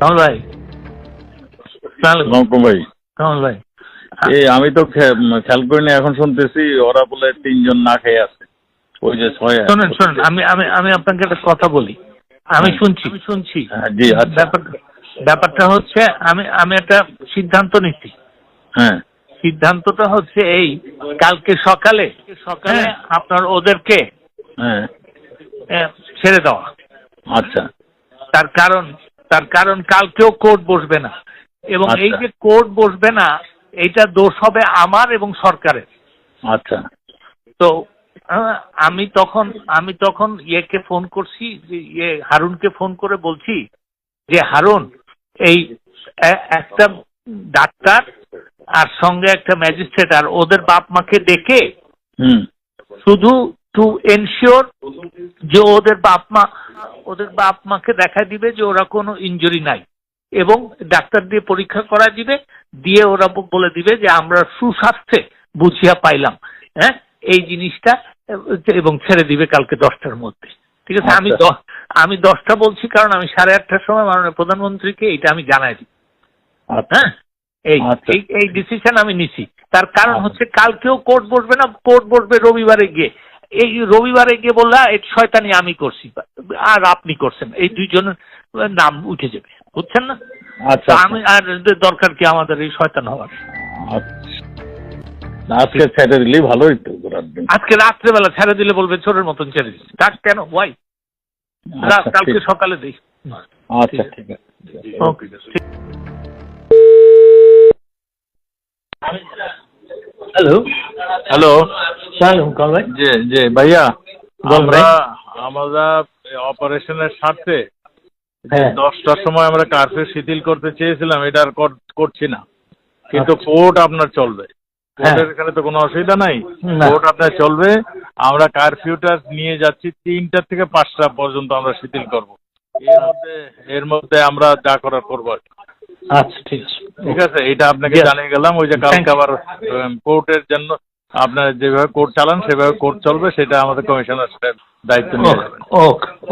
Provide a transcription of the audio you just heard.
কামাল ভাই। সালাম ভাই। কামাল ভাই। এই আমি তো খেয়াল করিনি এখন শুনতেছি ওরা বলে তিনজন না খেয়ে আছে। ওই যে ছয় শোনেন শোনেন আমি আমি আমি আপনাকে একটা কথা বলি। আমি শুনছি। শুনছি। হ্যাঁ, জি, আচ্ছা। ব্যাপার ব্যাপারটা হচ্ছে আমি আমি একটা সিদ্ধান্ত নিচ্ছি। হ্যাঁ। সিদ্ধান্তটা হচ্ছে এই কালকে সকালে সকালে আপনার ওদেরকে হ্যাঁ। ছেড়ে দেওয়া। আচ্ছা। তার কারণ তার কারণ কালকেও কোর্ট বসবে না। এবং আচ্ছা। এই যে কোর্ট বসবে না এইটা দোষ হবে আমার এবং সরকারের। আচ্ছা। তো আমি তখন আমি তখন ইয়েকে ফোন করছি ইয়ে হারুনকে ফোন করে বলছি যে হারুন এই একটা ডাক্তার আর সঙ্গে একটা ম্যাজিস্ট্রেট আর ওদের বাপ মাকে ডেকে হুম। শুধু টু এনশিওর যে ওদের বাপ মা ওদের বাপ মাকে দেখা দিবে যে ওরা কোনো ইনজুরি নাই। এবং ডাক্তার দিয়ে পরীক্ষা করা দিবে দিয়ে ওরা বলে দিবে যে আমরা সুস্বাস্থ্যে বুঝিয়া পাইলাম হ্যাঁ? এই জিনিসটা এবং ছেড়ে দিবে কালকে দশটার মধ্যে। ঠিক আছে? আমি আচ্ছা। আমি দশটা বলছি কারণ আমি সাড়ে আটটার সময় মাননীয় প্রধানমন্ত্রীকে এটা আমি জানাই দিই। আচ্ছা। হ্যাঁ? এই আচ্ছা। এই- ডিসিশন আমি নিছি। তার কারণ। হচ্ছে কালকেও কোর্ট বসবে না কোর্ট বসবে রবিবারে গিয়ে। এই রবিবারে গিয়ে বললা এই শয়তানি আমি করছি আর আপনি করছেন। এই দুইজনের নাম উঠে যাবে বুঝছেন না? আচ্ছা আমি আর দরকার কি আমাদের এই শয়তান হওয়ার? আচ্ছা। আজকে ছেড়ে দিলেই ভালোই তো আজকে রাত্রেবেলা ছেড়ে দিলে বলবে চোরের মতন ছেড়ে দিচ্ছি। ডাক কেন? ওয়াই আচ্ছা, কালকে সকালে দিই। আচ্ছা ঠিক আছে। ওকে। হ্যালো। হ্যালো। ভাই জি জি ভাইয়া আমরা অপারেশনের স্বার্থে হ্যাঁ। দশটার সময় আমরা কার্ফিউ শিথিল করতে চেয়েছিলাম এটা আর করছি না। কিন্তু আচ্ছা। কোর্ট আপনার চলবে। হ্যাঁ। কোর্টের এখানে তো কোনো অসুবিধা নাই। কোর্ট আপনার চলবে। আমরা কারফিউটা নিয়ে যাচ্ছি তিনটা থেকে পাঁচটা পর্যন্ত আমরা শিথিল করব। এর মধ্যে এর মধ্যে আমরা যা করার করব আর। আচ্ছা ঠিক আছে। ঠিক আছে? এটা আপনাকে জানিয়ে গেলাম ওই যে কালকে আবার কোর্টের জন্য আপনার যেভাবে কোর্ট চালান সেভাবে কোর্ট চলবে সেটা আমাদের কমিশনার দায়িত্ব নিয়ে যাবেন ওকে